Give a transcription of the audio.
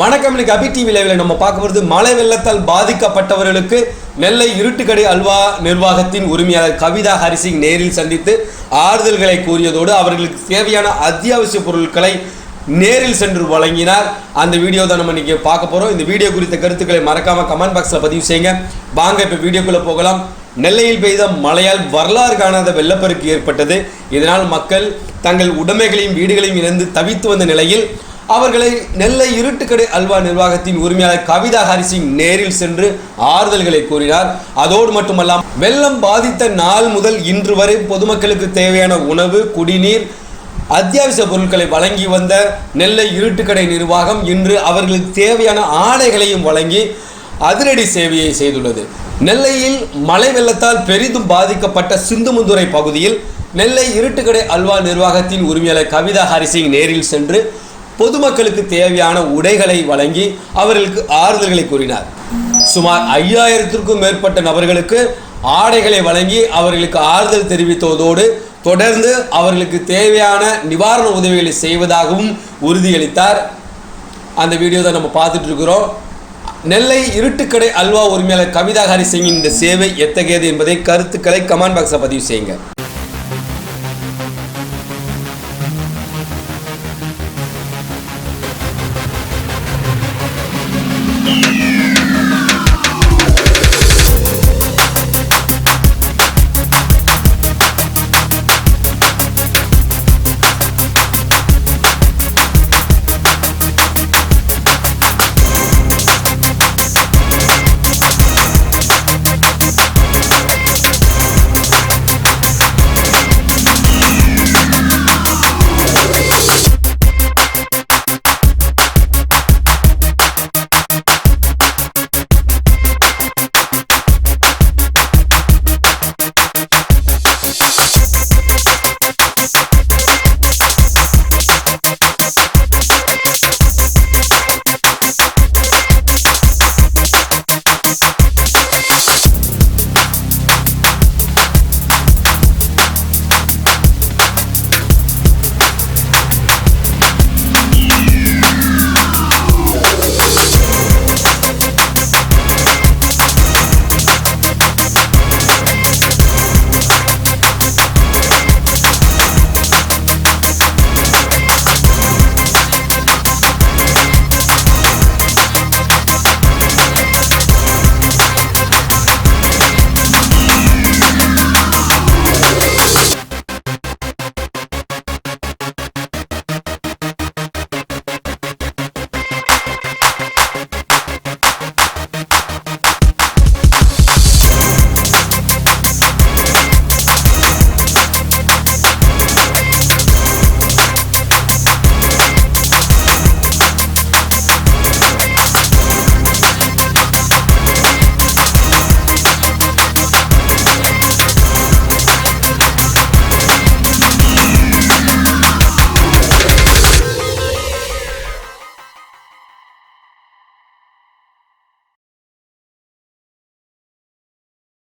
வணக்கம் இன்னைக்கு அபி டிவி லைவில் நம்ம பார்க்க போகிறது மழை வெள்ளத்தால் பாதிக்கப்பட்டவர்களுக்கு நெல்லை இருட்டுக்கடை அல்வா நிர்வாகத்தின் உரிமையாளர் கவிதா ஹரிசிங் நேரில் சந்தித்து ஆறுதல்களை கூறியதோடு அவர்களுக்கு தேவையான அத்தியாவசிய பொருட்களை நேரில் சென்று வழங்கினார். அந்த வீடியோ தான் நம்ம இன்றைக்கி பார்க்க போகிறோம் இந்த வீடியோ குறித்த கருத்துக்களை மறக்காம கமெண்ட் பாக்ஸில் பதிவு செய்யுங்க. வாங்க இப்போ வீடியோக்குள்ளே போகலாம். நெல்லையில் பெய்த மழையால் வரலாறு காணாத வெள்ளப்பெருக்கு ஏற்பட்டது. இதனால் மக்கள் தங்கள் உடைமைகளையும் வீடுகளையும் இழந்து தவித்து வந்த நிலையில் அவர்களை நெல்லை இருட்டுக்கடை அல்வா நிர்வாகத்தின் உரிமையாளர் கவிதா ஹரிசிங் நேரில் சென்று ஆறுதல்களை கூறினார். அதோடு மட்டுமல்லாம் வெள்ளம் பாதித்த நாள் முதல் இன்று வரை பொதுமக்களுக்கு தேவையான உணவு குடிநீர் அத்தியாவசிய பொருட்களை வழங்கி வந்த நெல்லை இருட்டுக்கடை நிர்வாகம் இன்று அவர்களுக்கு தேவையான ஆடைகளையும் வழங்கி அதிரடி சேவையை செய்துள்ளது. நெல்லையில் மழை வெள்ளத்தால் பெரிதும் பாதிக்கப்பட்ட சிந்துமுந்துரை பகுதியில் நெல்லை இருட்டுக்கடை அல்வா நிர்வாகத்தின் உரிமையாளர் கவிதா ஹரிசிங் நேரில் சென்று பொதுமக்களுக்கு தேவையான உடைகளை வழங்கி அவர்களுக்கு ஆறுதல்களை கூறினார். சுமார் ஐயாயிரத்திற்கும் மேற்பட்ட நபர்களுக்கு ஆடைகளை வழங்கி அவர்களுக்கு ஆறுதல் தெரிவித்ததோடு தொடர்ந்து அவர்களுக்கு தேவையான நிவாரண உதவிகளை செய்வதாகவும் உறுதியளித்தார். அந்த வீடியோ தான் நம்ம பார்த்துட்டு இருக்கிறோம். நெல்லை இருட்டுக்கடை அல்வா உரிமையாளர் கவிதா ஹரிசிங்கின் இந்த சேவை எத்தகையது என்பதை கருத்துக்களை கமெண்ட் பாக்ஸில் பதிவு செய்யுங்க.